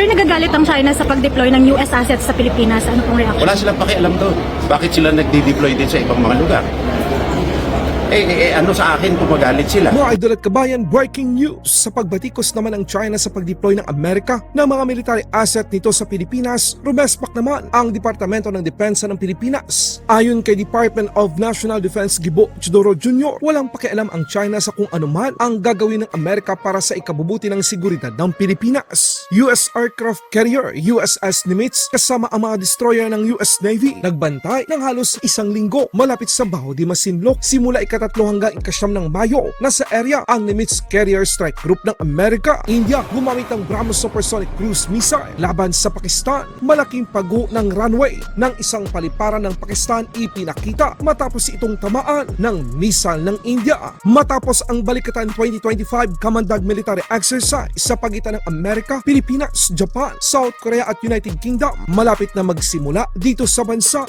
Sir, nagagalit ang China sa pag-deploy ng US assets sa Pilipinas. Ano pong reaction? Wala silang pakialam doon. Bakit sila nagdi-deploy din sa ibang mga lugar? Eh, eh, eh, ano sa akin kung magalit sila? Mga idol at kabayan, breaking news! Sa pagbatikos naman ng China sa pag-deploy ng Amerika ng mga military asset nito sa Pilipinas, rumespak naman ang Departamento ng Depensa ng Pilipinas. Ayon kay Department of National Defense Gibo Chidoro Jr., walang pakialam ang China sa kung anuman ang gagawin ng Amerika para sa ikabubuti ng seguridad ng Pilipinas. US aircraft carrier USS Nimitz kasama ang mga destroyer ng US Navy nagbantay ng halos isang linggo malapit sa Baho de Masinloc simula ikatatlo hanggang ikasyam ng Mayo. Nasa area ang Nimitz Carrier Strike Group ng Amerika, India gumamit ng BrahMos Supersonic Cruise Missile laban sa Pakistan. Malaking pago ng runway ng isang paliparan ng Pakistan ipinakita matapos itong tamaan ng missile ng India. Matapos ang Balikatan 2025 Kamandag Military Exercise sa pagitan ng Amerika, Pilipinas, Japan, South Korea at United Kingdom malapit na magsimula dito sa bansa.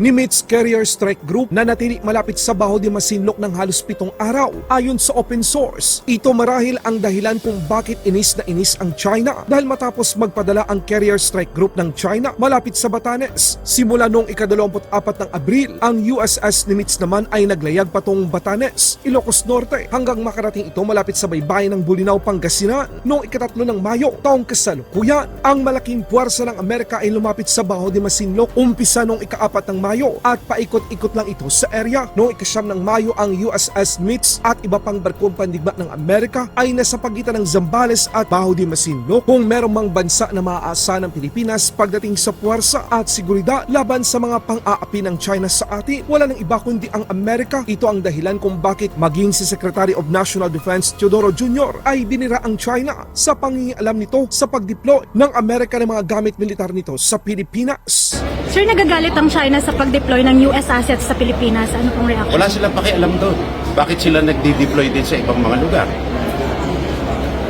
Nimitz Carrier Strike Group na natili malapit sa Baho de Masinloc ng halos pitong araw. Ayon sa open source, ito marahil ang dahilan kung bakit inis na inis ang China dahil matapos magpadala ang Carrier Strike Group ng China malapit sa Batanes. Simula noong ika-24 ng Abril, ang USS Nimitz naman ay naglayag patong Batanes, Ilocos Norte hanggang makarating ito malapit sa baybayin ng Bulinaw, Pangasinan noong ikatatlo ng Mayo taong kasalukuyan. Ang malaking puwersa ng Amerika ay lumapit sa Baho de Masinloc umpisa noong ikaapat ng Mayo at paikot-ikot lang ito sa area. Noong ikasyam ng Mayo ang USS Mitz at iba pang barkong pandigma ng Amerika ay nasa pagitan ng Zambales at Baho de Masinloc kung merong mang bansa na maaasa ng Pilipinas pagdating sa puwersa at seguridad laban sa mga pang-aapi ng China sa atin. Wala nang iba kundi ang Amerika. Ito ang dahilan kung bakit maging si Secretary of National Defense Teodoro Jr. ay binira ang China sa pangingialam nito sa pag-deploy ng Amerika ng mga gamit militar nito sa Pilipinas. Sir, nagagalit ang China sa pag-deploy ng US assets sa Pilipinas. Ano pong reaction? Wala silang pakialam doon. Bakit sila nagdi-deploy din sa ibang mga lugar?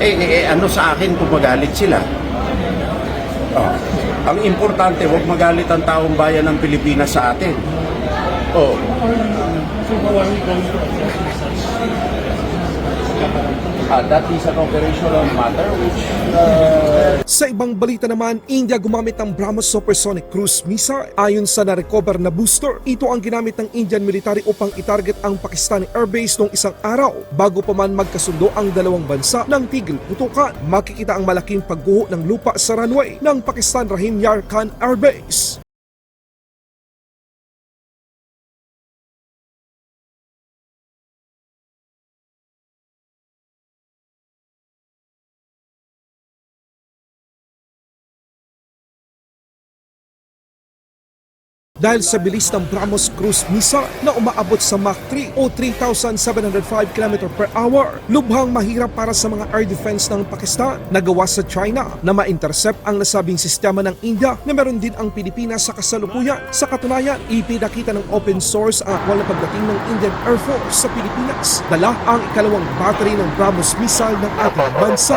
Eh, eh, eh, ano sa akin kung magalit sila? Oh. Ang importante, huwag magalit ang taong bayan ng Pilipinas sa atin. Oh. Ah, that is an operational matter which uh, Sa ibang balita naman, India gumamit ng BrahMos Supersonic Cruise Missile. Ayon sa na-recover na booster, ito ang ginamit ng Indian military upang itarget ang Pakistani airbase noong isang araw. Bago pa man magkasundo ang dalawang bansa ng tigil putukan, makikita ang malaking pagguho ng lupa sa runway ng Pakistan Rahim Yar Khan Airbase. Dahil sa bilis ng BrahMos cruise missile na umaabot sa Mach 3 o 3,705 km per hour, lubhang mahirap para sa mga air defense ng Pakistan na gawa sa China na ma-intercept ang nasabing sistema ng India na meron din ang Pilipinas sa kasalukuyan. Sa katunayan, ipinakita ng open source ang akwal na pagdating ng Indian Air Force sa Pilipinas. Dala ang ikalawang battery ng BrahMos missile ng ating bansa.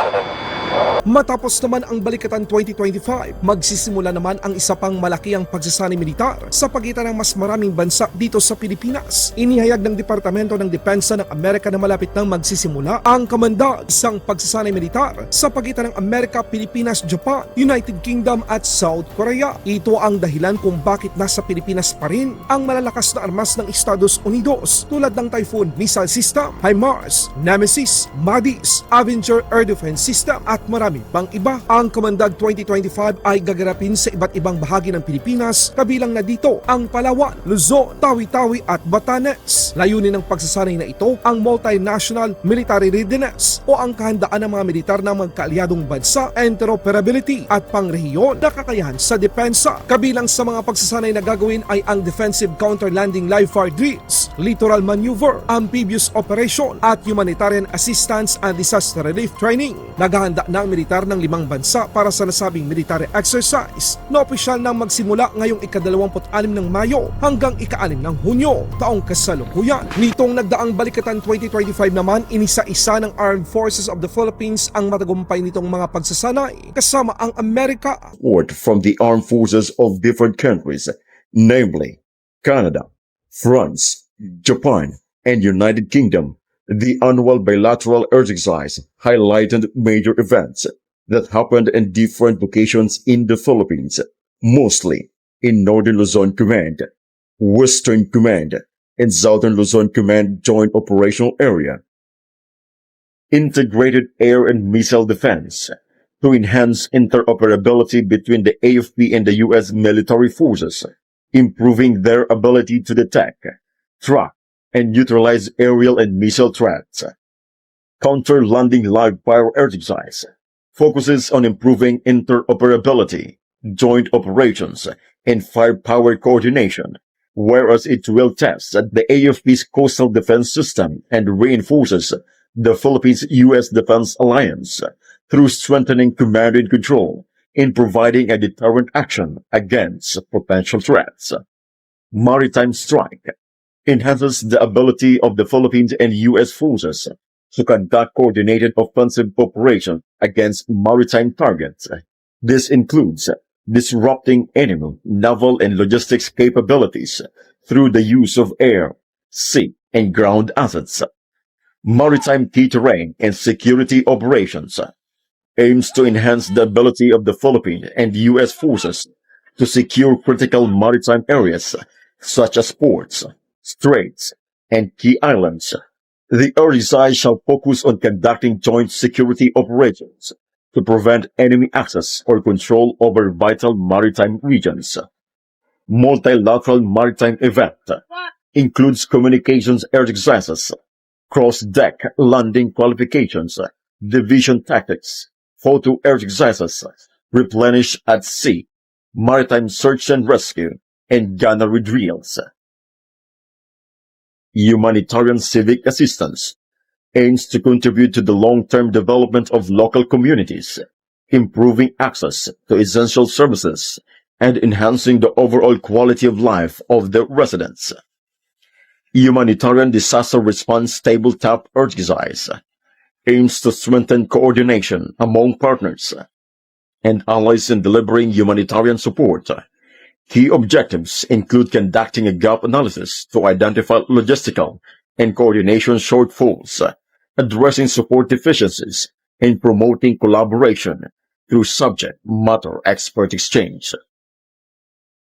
Matapos naman ang Balikatan 2025, magsisimula naman ang isa pang malaki ang pagsasani militar sa pagitan ng mas maraming bansa dito sa Pilipinas. Inihayag ng Departamento ng Depensa ng Amerika na malapit nang magsisimula ang kamandag isang pagsasani militar sa pagitan ng Amerika, Pilipinas, Japan, United Kingdom at South Korea. Ito ang dahilan kung bakit nasa Pilipinas pa rin ang malalakas na armas ng Estados Unidos tulad ng Typhoon Missile System, HIMARS, Nemesis, MADIS, Avenger Air Defense System at marami pang iba. Ang Kamandag 2025 ay gagarapin sa iba't ibang bahagi ng Pilipinas kabilang na dito ang Palawan, Luzon, Tawi-Tawi at Batanes. Layunin ng pagsasanay na ito ang multinational military readiness o ang kahandaan ng mga militar ng magkaalyadong bansa, interoperability at pangrehiyon na kakayahan sa depensa. Kabilang sa mga pagsasanay na gagawin ay ang defensive counter-landing live fire drills, littoral maneuver, amphibious operation at humanitarian assistance and disaster relief training. Naghahanda na ang militar ng limang bansa para sa nasabing military exercise na opisyal nang magsimula ngayong ika-26 ng Mayo hanggang ika-6 ng Hunyo, taong kasalukuyan. Nitong nagdaang balikatan 2025 naman, inisa-isa ng Armed Forces of the Philippines ang matagumpay nitong mga pagsasanay kasama ang Amerika, support from the armed forces of different countries, namely Canada, France, Japan, and United Kingdom. The annual bilateral exercise highlighted major events that happened in different locations in the Philippines, mostly in Northern Luzon Command, Western Command, and Southern Luzon Command Joint Operational Area. Integrated air and missile defense to enhance interoperability between the AFP and the U.S. military forces, improving their ability to detect, track, and neutralize aerial and missile threats. Counter-landing live fire exercise focuses on improving interoperability, joint operations, and firepower coordination, whereas it will test the AFP's coastal defense system and reinforces the Philippines-U.S. defense alliance through strengthening command and control in providing a deterrent action against potential threats. Maritime strike enhances the ability of the Philippines and U.S. forces to conduct coordinated offensive operations against maritime targets. This includes disrupting enemy naval and logistics capabilities through the use of air, sea, and ground assets. Maritime key terrain and security operations aims to enhance the ability of the Philippine and U.S. forces to secure critical maritime areas such as ports, straits, and key islands. The exercise shall focus on conducting joint security operations to prevent enemy access or control over vital maritime regions. Multilateral maritime event includes communications air exercises, cross-deck landing qualifications, division tactics, photo air exercises, replenish at sea, maritime search and rescue, and gunnery drills. Humanitarian civic assistance aims to contribute to the long-term development of local communities, improving access to essential services, and enhancing the overall quality of life of the residents. Humanitarian Disaster Response Tabletop Exercise aims to strengthen coordination among partners and allies in delivering humanitarian support. Key objectives include conducting a gap analysis to identify logistical and coordination shortfalls, addressing support deficiencies, and promoting collaboration through subject matter expert exchange.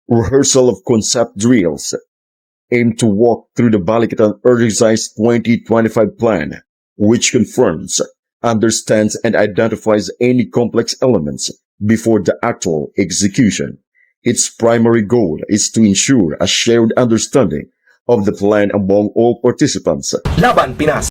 Rehearsal of concept drills aim to walk through the Balikatan Exercise 2025 plan, which confirms, understands, and identifies any complex elements before the actual execution. Its primary goal is to ensure a shared understanding of the plan among all participants. Laban Pinas